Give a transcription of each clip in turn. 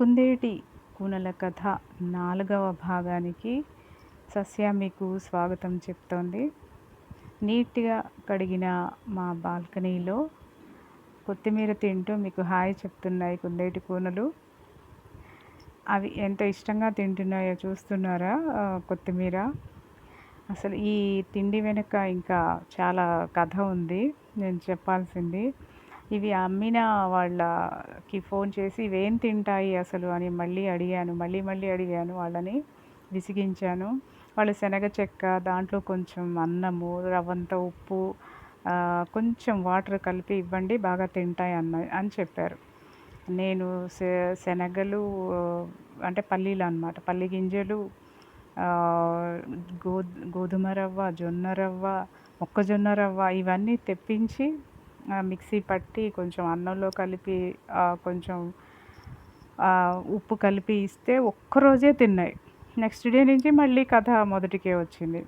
కుందేటి కూనల కథ నాలుగవ భాగానికి సస్య మీకు స్వాగతం చెప్తోంది. నీట్గా కడిగిన మా బాల్కనీలో కొత్తిమీర తింటూ మీకు హాయ్ చెప్తున్నాయి కుందేటి కూనలు. అవి ఎంత ఇష్టంగా తింటున్నాయో చూస్తున్నారా కొత్తిమీర? అసలు ఈ తిండి వెనుక ఇంకా చాలా కథ ఉంది నేను చెప్పాల్సింది. ఇవి అమ్మిన వాళ్ళకి ఫోన్ చేసి ఇవేం తింటాయి అసలు? అని మళ్ళీ అడిగాను. మళ్ళీ మళ్ళీ అడిగాను. వాళ్ళని విసిగించాను. వాళ్ళు శనగ చెక్క దాంట్లో కొంచెం అన్నము రవ్వంత ఉప్పు కొంచెం వాటర్ కలిపి ఇవ్వండి బాగా తింటాయి అన్న అని చెప్పారు. నేను శనగలు అంటే పల్లీలు అనమాట పల్లి గింజలు గో గోధుమ రవ్వ జొన్న రవ్వ మొక్కజొన్న రవ్వ ఇవన్నీ తెప్పించి మిక్సీ పట్టి కొంచెం అన్నంలో కలిపి కొంచెం ఉప్పు కలిపి ఇస్తే ఒక్కరోజే తిన్నాయి. నెక్స్ట్ డే నుంచి మళ్ళీ కథ మొదటికే వచ్చింది.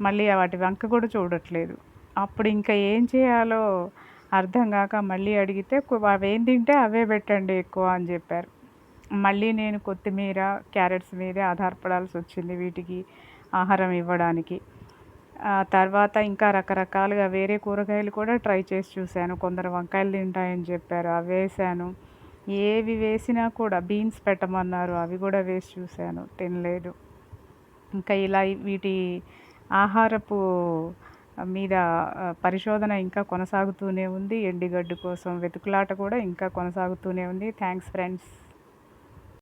మళ్ళీ వాటి వంక కూడా చూడట్లేదు. అప్పుడు ఇంకా ఏం చేయాలో అర్థం కాక మళ్ళీ అడిగితే అవేం తింటే అవే పెట్టండి ఎక్కువ అని చెప్పారు. మళ్ళీ నేను కొత్తిమీర క్యారెట్స్ మీదే ఆధారపడాల్సి వచ్చింది వీటికి ఆహారం ఇవ్వడానికి. తర్వాత ఇంకా రకరకాలుగా వేరే కూరగాయలు కూడా ట్రై చేసి చూశాను. కొందరు వంకాయలు తింటాయని చెప్పారు అవి వేసాను ఏవి వేసినా కూడా బీన్స్ పెట్టమన్నారు అవి కూడా వేసి చూశాను. తినలేదు. ఇంకా ఇలా వీటి ఆహారపు మీద పరిశోధన ఇంకా కొనసాగుతూనే ఉంది. ఎండిగడ్డు కోసం వెతుకులాట కూడా ఇంకా కొనసాగుతూనే ఉంది. Thanks friends